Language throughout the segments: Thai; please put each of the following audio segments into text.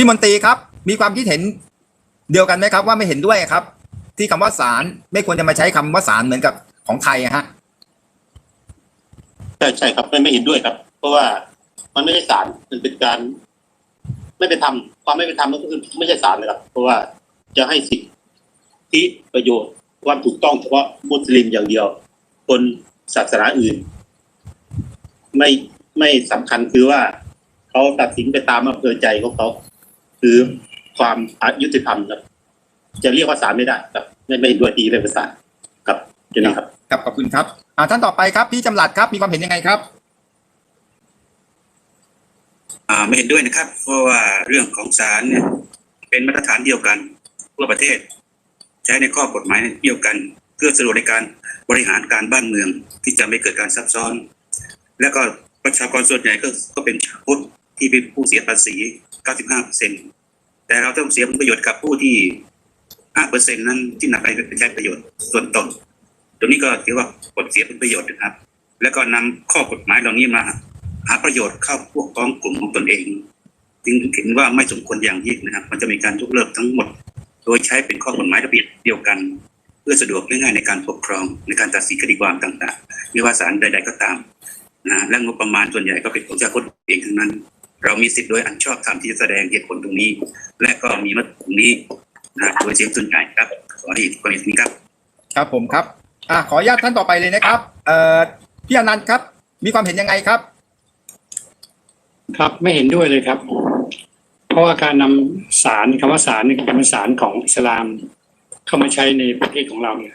พี่มนตรีครับ มีความคิดเห็นเดียวกันไหมครับ ว่าไม่เห็นด้วยครับ ที่คำว่าศาลไม่ควรจะมาใช้คำว่าศาลเหมือนกับของไทยอะฮะใช่ใช่ครับไม่ไม่เห็นด้วยครับ เพราะว่ามันไม่ใช่ศาลมันเป็นการ ไม่เป็นธรรมความไม่เป็นธรรมก็คือไม่ใช่ศาลเลยครับเพราะว่าจะให้สิทธิประโยชน์ความถูกต้องเฉพาะมุสลิมอย่างเดียว คนศาสนาอื่น ไม่ไม่สำคัญคือว่าเขาตัดสินไปตามอำเภอใจของเขา คือความอายุติธรรมครับ จะเรียกว่าศาลไม่ได้ครับ ไม่ไม่เห็นด้วยที่เป็นภาษาลครับแค่นี้ครับครับขอบคุณครับอ่าท่านต่อไปครับ พี่จำหลัดครับ มีความเห็นยังไงครับ อ่าไม่เห็นด้วยนะครับ เพราะว่าเรื่องของศาลเนี่ย เป็นมาตรฐานเดียวกันทั่วประเทศ ใช้ในข้อกฎหมายเดียวกัน เพื่อสะดวกในการบริหารการบ้านเมืองที่จะไม่เกิดการซับซ้อน และก็ประชากรส่วนใหญ่ก็ก็เป็นชาวพุทธที่เป็นผู้เสียภาษี 95% แต่เราต้องเสียผลประโยชน์กับผู้ที่5%นั้นที่นำไปใช้ประโยชน์ส่วนตนตรงนี้ก็ถือว่ากดเสียผลประโยชน์นะครับ แล้วก็นำข้อกฎหมายเหล่านี้มาหาประโยชน์เข้าพวกพ้องกลุ่มของตนเองจึงเห็นว่าไม่สมควรอย่างยิ่งนะครับ มันจะมีการยกเลิกทั้งหมด โดยใช้เป็นข้อกฎหมายระเบียบเดียวกัน เพื่อสะดวกง่ายในการปกครองในการตัดสินคดีความต่างๆไม่ว่าศาลใด ๆก็ตามนะและงบประมาณส่วนใหญ่ก็เป็นของเจ้าคนเองทั้งนั้น เรามีสิทธิ์โดยอันชอบธรรมที่จะแสดงเหตุผลตรงนี้ และก็มีมติตรงนี้นะโดยเสียงส่วนใหญ่ครับขอให้กรณีนี้ครับ ครับผมครับอ่าขออนุญาตท่านต่อไปเลยนะครับเอ่อพี่อนันต์ครับ มีความเห็นยังไงครับ ครับไม่เห็นด้วยเลยครับ เพราะว่าการนำสารคำว่าสารนี่เป็นสารของอิสลาม เข้ามาใช้ในประเทศของเราเนี่ย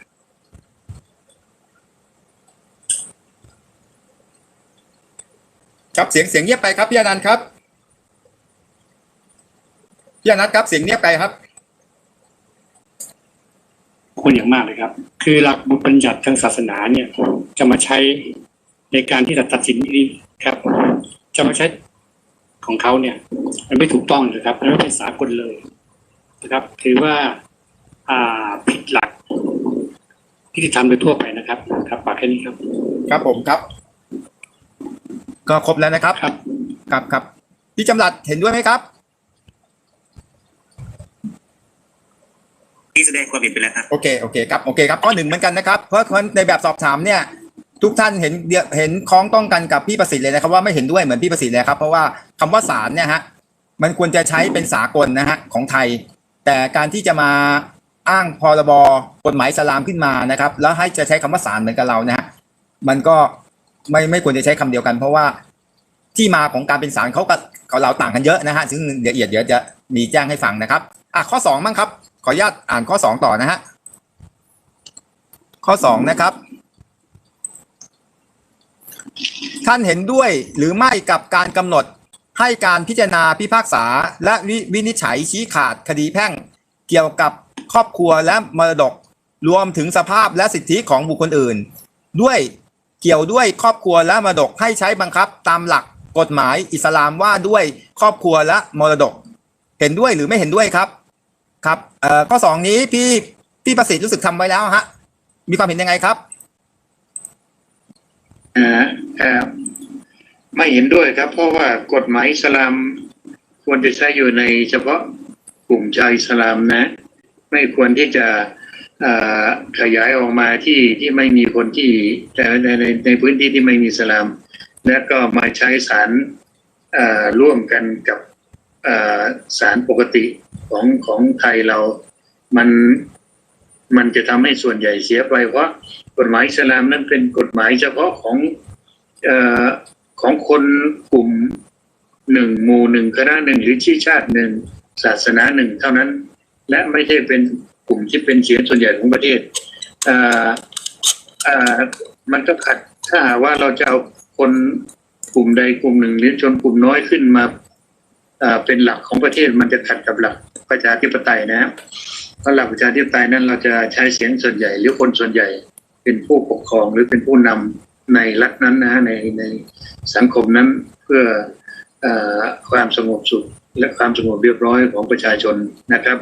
ครับเสียงเสียงเงียบไปครับพี่อนันต์ครับ พี่อนันต์ครับเสียงเงียบไปครับควรอย่างมากเลยครับ คือหลักบุตรบัญญัติทางศาสนาเนี่ยจะมาใช้ในการที่จะตัดสินนี้ครับ จะมาใช้ของเขาเนี่ย มันไม่ถูกต้องเลยครับมันไม่เป็นสากลเลยนะครับ ถือว่าอ่าผิดหลักที่ทำโดยทั่วไปนะครับ ครับฝากแค่นี้ครับ ครับผมครับ ก็ครบแล้วนะครับ ครับครับครับพี่จำหลัดเห็นด้วยไหมครับ ที่แสดงความเห็นไปแล้วครับโอเคโอเคครับโอเคครับข้อหนึ่งเหมือนกันนะครับเพราะในแบบสอบถามเนี่ยทุกท่านเห็นเห็นคล้องต้องกันกับพี่ประสิทธิ์เลยนะครับว่าไม่เห็นด้วยเหมือนพี่ประสิทธิ์เลยครับ เพราะว่าคำว่าศาลเนี่ยฮะมันควรจะใช้เป็นสากลนะฮะของไทย แต่การที่จะมาอ้างพรบกฎหมายสลามขึ้นมานะครับ แล้วให้จะใช้คำว่าศาลเหมือนกับเรานะฮะมันก็ไม่ไม่ควรจะใช้คำเดียวกัน เพราะว่าที่มาของการเป็นศาลเขากับเราต่างกันเยอะนะฮะซึ่งละเอียดเดี๋ยวจะมีแจ้งให้ฟังนะครับอะข้อสองมั้งครับ ขออนุญาตอ่านข้อสองต่อนะฮะ ข้อสองนะครับ ท่านเห็นด้วยหรือไม่กับการกำหนดให้การพิจารณาพิพากษา และวิวินิจฉัยชี้ขาดคดีแพ่ง เกี่ยวกับครอบครัวและมรดกรวมถึงสภาพและสิทธิของบุคคลอื่น ด้วยเกี่ยวด้วยครอบครัวและมรดกให้ใช้บังคับตามหลักกฎหมายอิสลามว่าด้วยครอบครัวและมรดก เห็นด้วยหรือไม่เห็นด้วยครับ ครับเอ่อข้อสองนี้พี่พี่ประสิทธิ์รู้สึกทำไว้แล้วฮะ มีความเห็นยังไงครับอ่าอ่าไม่เห็นด้วยครับ เพราะว่ากฎหมายอิสลามควรจะใช้อยู่ในเฉพาะกลุ่มชาวอิสลามนะ ไม่ควรที่จะอ่าขยายออกมาที่ที่ไม่มีคนที่แต่ในในในพื้นที่ที่ไม่มีอิสลาม และก็มาใช้สารอ่าร่วมกันกับ สารปกติของของไทยเรา มันมันจะทำให้ส่วนใหญ่เสียไป เพราะกฎหมายอิสลามนั้นเป็นกฎหมายเฉพาะของอของคนกลุ่มหนึ่งหมู่หนึ่งคณะหนึ่งหรือชี้ชาติหนึ่งศาสนาหนึ่งเท่านั้น และไม่ใช่เป็นกลุ่มที่เป็นเสียงส่วนใหญ่ของประเทศมันก็ขัดถ้าหาว่าเราจะเอาคนกลุ่มใดกลุ่มหนึ่งหรือชนกลุ่มน้อยขึ้นมา เป็นหลักของประเทศมันจะขัดกับหลักประชาธิปไตยนะครับเพราะหลักประชาธิปไตยนั้นเราจะใช้เสียงส่วนใหญ่ หรือคนส่วนใหญ่เป็นผู้ปกครองหรือเป็นผู้นำในรัฐนั้นนะในในสังคมนั้นเพื่ออความสงบสุขและความสงบเรียบร้อยของประชาชนนะครับ